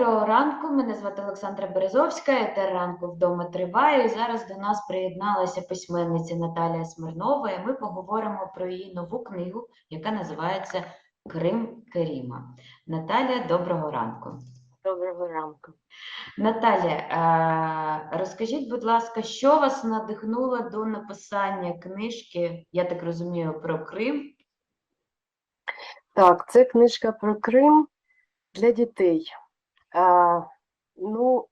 Доброго ранку. Мене звати Олександра Березовська. Етер ранку вдома триває. І зараз до нас приєдналася письменниця Наталія Смирнова. І ми поговоримо про її нову книгу, яка називається Крим Керіма. Наталія, доброго ранку. Доброго ранку. Наталя, е, розкажіть, будь ласка, що вас надихнуло до написання книжки, я так розумію, про Крим? Так, це книжка про Крим для дітей. А, ну,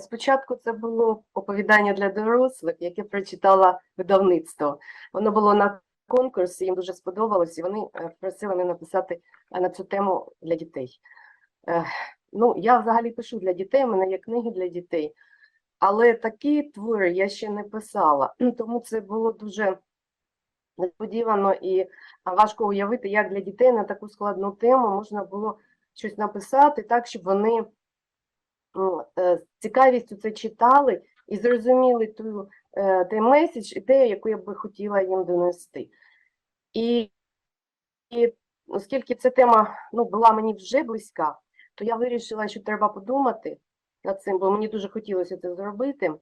спочатку це було оповідання для дорослих, яке прочитала видавництво. Воно було на конкурсі, їм дуже сподобалось, і вони е, просили мене написати е, на цю тему для дітей. Е, Ну, я взагалі пишу для дітей, у мене є книги для дітей, але такі твори я ще не писала, тому це було дуже несподівано і важко уявити, як для дітей на таку складну тему можна було щось написати так, щоб вони е, з цікавістю це читали і зрозуміли ту, е, той меседж, ідею, яку я би хотіла їм донести. І, і оскільки ця тема ну, була мені вже близька, то я вирішила, що треба подумати над цим, бо мені дуже хотілося це зробити.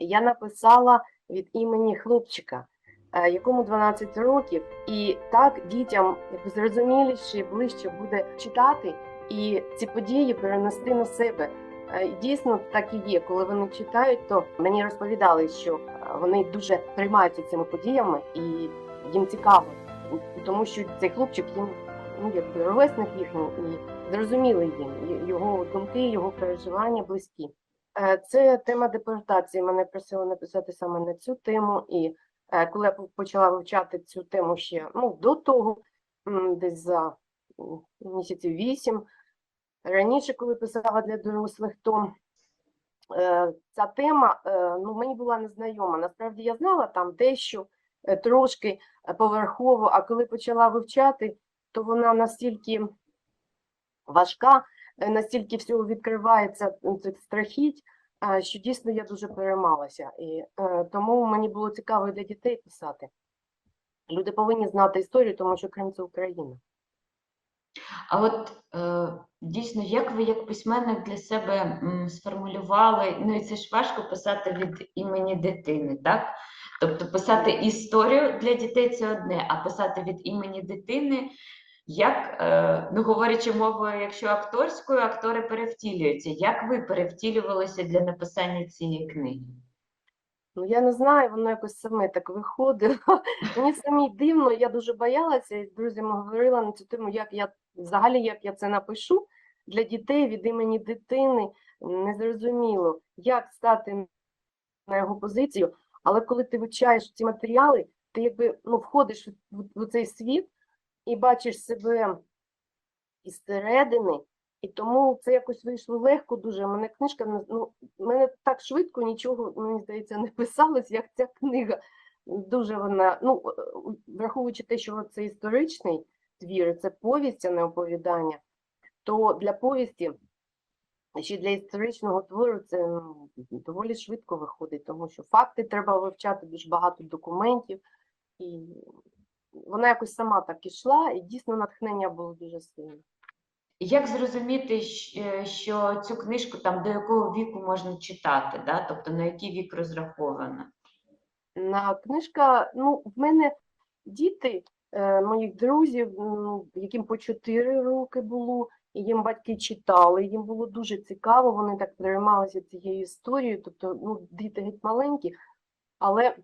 Я написала від імені хлопчика, якому 12 років, і так дітям якби зрозуміліше, ближче буде читати і ці події перенести на себе. Е, і Дійсно, так і є. Коли вони читають, то мені розповідали, що е, вони дуже приймаються цими подіями, і їм цікаво, тому що цей хлопчик їм ну якби ровесник їхній і зрозумілий їм його думки, його переживання близькі. Е, Це тема депортації. Мене просили написати саме на цю тему. І е, коли я почала вивчати цю тему ще ну, до того, десь за місяців вісім, раніше, коли писала для дорослих, то е, ця тема е, ну, мені була незнайома. Насправді я знала там дещо е, трошки е, поверхово, а коли почала вивчати, то вона настільки важка, е, настільки всього відкривається страхіть, що дійсно я дуже переймалася. І е, тому мені було цікаво для дітей писати. Люди повинні знати історію, тому що Крим це Україна. А от е, дійсно, як ви як письменник для себе сформулювали, ну і це ж важко писати від імені дитини, так? Тобто писати історію для дітей це одне, а писати від імені дитини, як, е, ну говорячи мовою, якщо акторською, актори перевтілюються. Як ви перевтілювалися для написання цієї книги? Ну, я не знаю, воно якось саме так виходило. Мені самій дивно, я дуже боялася і з друзями говорила на цю тему, як я взагалі як я це напишу для дітей від імені дитини. Незрозуміло, як стати на його позицію. Але коли ти вивчаєш ці матеріали, ти якби ну, входиш в, в, в цей світ і бачиш себе із середини, і тому це якось вийшло легко дуже. У мене книжка ну, мене так швидко нічого, мені здається, не писалось, як ця книга. Дуже вона, ну, е, враховуючи те, що це історичний твір, це повість, а не оповідання, то для повісті, ще для історичного твору це ну, доволі швидко виходить, тому що факти треба вивчати, дуже багато документів. І вона якось сама так ішла, і дійсно натхнення було дуже сильне. Як зрозуміти, е, що цю книжку там до якого віку можна читати, да? Тобто на який вік розрахована? На книжка, ну, в мене діти е, моїх друзів, яким по 4 роки було, і їм батьки читали, їм було дуже цікаво, вони так переймалися цією історією, тобто ну, діти геть маленькі, але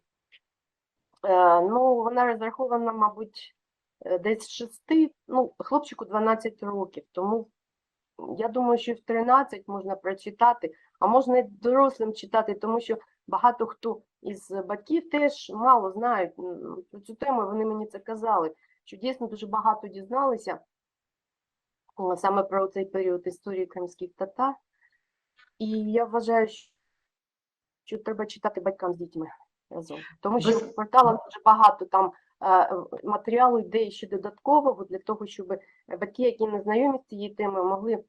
ну, вона розрахована, мабуть, е, десь з 6, ну, хлопчику 12 років, тому я думаю, що в 13 можна прочитати, а можна і дорослим читати, тому що багато хто із батьків теж мало знають про цю тему, вони мені це казали, що дійсно дуже багато дізналися саме про цей період історії кримських татар. І я вважаю, що треба читати батькам з дітьми разом. Тому що в порталах дуже багато там е, матеріалу йде ще додаткового для того, щоб батьки, які не знайомі з цією темою, могли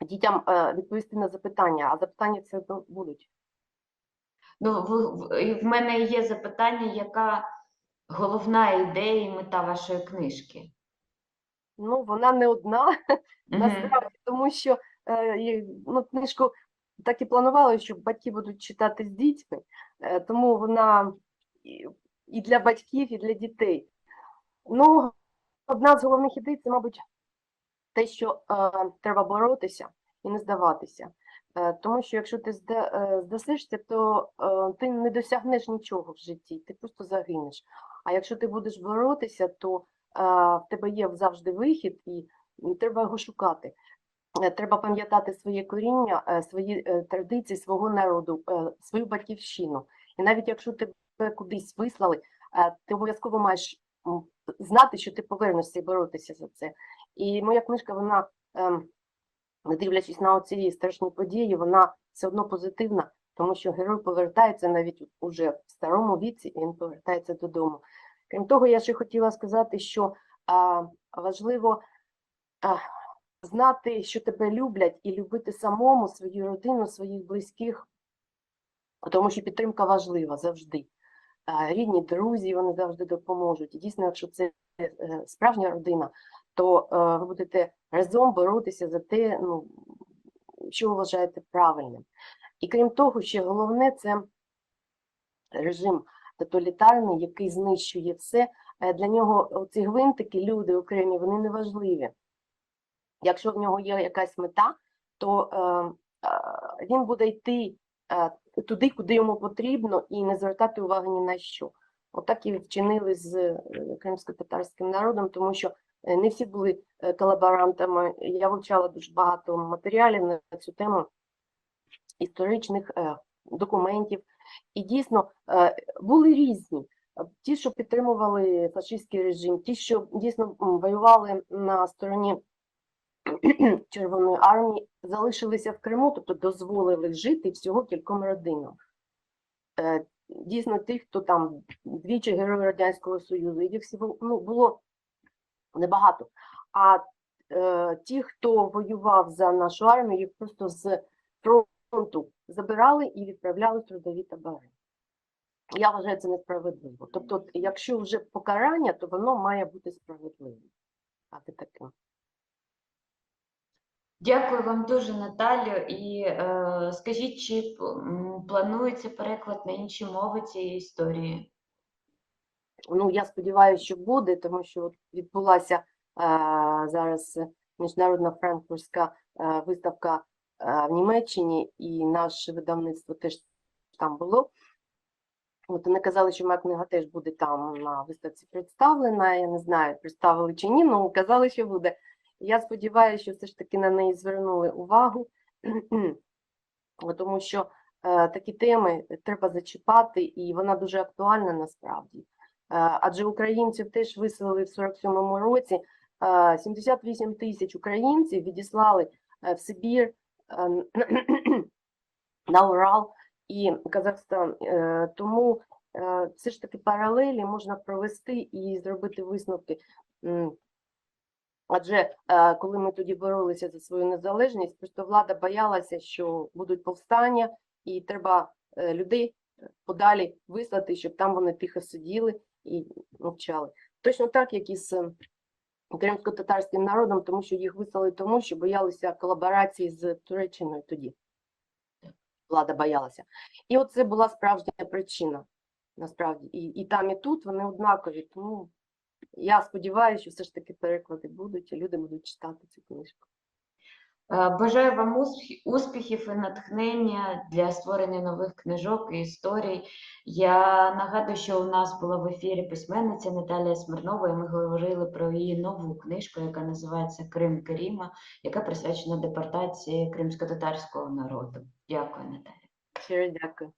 дітям е, відповісти на запитання, а запитання одно будуть. Ну, в, в, в мене є запитання, яка головна ідея і мета вашої книжки? Ну, вона не одна, насправді, тому що е, ну, книжку так і планували, що батьки будуть читати з дітьми, е, тому вона і для батьків, і для дітей. Ну, одна з головних ідей це, мабуть, те, що е, треба боротися і не здаватися. Е, тому що якщо ти зда, е, здасишся, то е, ти не досягнеш нічого в житті, ти просто загинеш. А якщо ти будеш боротися, то е, в тебе є завжди вихід, і треба його шукати. Е, Треба пам'ятати своє коріння, е, свої е, традиції свого народу, свою батьківщину. І навіть якщо тебе кудись вислали, ти обов'язково маєш знати, що ти повернешся і боротися за це. І моя книжка, вона, ем, не дивлячись на оці страшні події, вона все одно позитивна, тому що герой повертається навіть уже в старому віці, і він повертається додому. Крім того, я ще хотіла сказати, що важливо знати, що тебе люблять, і любити самому свою родину, своїх близьких, тому що підтримка важлива завжди. Рідні, друзі, вони завжди допоможуть. І дійсно, якщо це е, справжня родина, то е, ви будете разом боротися за те, ну, що вважаєте правильним. І крім того, ще головне це режим тоталітарний, який знищує все. Е, Для нього ці гвинтики, люди окремі, вони не важливі. Якщо в нього є якась мета, то е, е, він буде йти е, туди, куди йому потрібно, і не звертати уваги ні на що. Отак і вчинили з е, кримсько-татарським народом, тому що е, не всі були е, колаборантами. Я вивчала дуже багато матеріалів на цю тему історичних е, документів. І дійсно е, були різні. Ті, що підтримували фашистський режим, ті, що дійсно воювали на стороні Червоної армії, залишилися в Криму, тобто дозволили жити всього кільком родинам. Е, Дійсно, тих, хто там двічі герой Радянського Союзу, їх всього ну, було небагато. А е, ті, хто воював за нашу армію, їх просто з фронту забирали і відправляли в трудові табори. Я вважаю це несправедливо. Тобто, якщо вже покарання, то воно має бути справедливим. А ти таким. Дякую вам дуже, Наталю. І е, скажіть, чи планується переклад на інші мови цієї історії? Ну, я сподіваюся, що буде, тому що от відбулася е, зараз міжнародна франкфуртська е, виставка е, в Німеччині, і наше видавництво теж там було. От вони казали, що моя книга теж буде там на виставці представлена. Я не знаю, представили чи ні, але казали, що буде. Я сподіваюся, що все ж таки на неї звернули увагу, тому що е, такі теми треба зачіпати, і вона дуже актуальна насправді. Е, адже українців теж виселили в 47-му році. Е, 78 тисяч українців відіслали е, в Сибір, е, на Урал і Казахстан. Е, Тому е, все ж таки паралелі можна провести і зробити висновки. Адже е, коли ми тоді боролися за свою незалежність, просто влада боялася, що будуть повстання, і треба е, людей подалі вислати, щоб там вони тихо сиділи і мовчали. Точно так, як і з е, кримсько-татарським народом, тому що їх вислали тому, що боялися колаборації з Туреччиною тоді. Влада боялася. І от це була справжня причина, насправді. І, і там, і тут вони однакові. Тому я сподіваюся, що все ж таки переклади будуть, і люди будуть читати цю книжку. Е, Бажаю вам усп- успіхів і натхнення для створення нових книжок і історій. Я нагадую, що у нас була в ефірі письменниця Наталія Смирнова, і ми говорили про її нову книжку, яка називається Крим Керіма, яка присвячена депортації кримсько-татарського народу. Дякую, Наталя. Щиро дякую.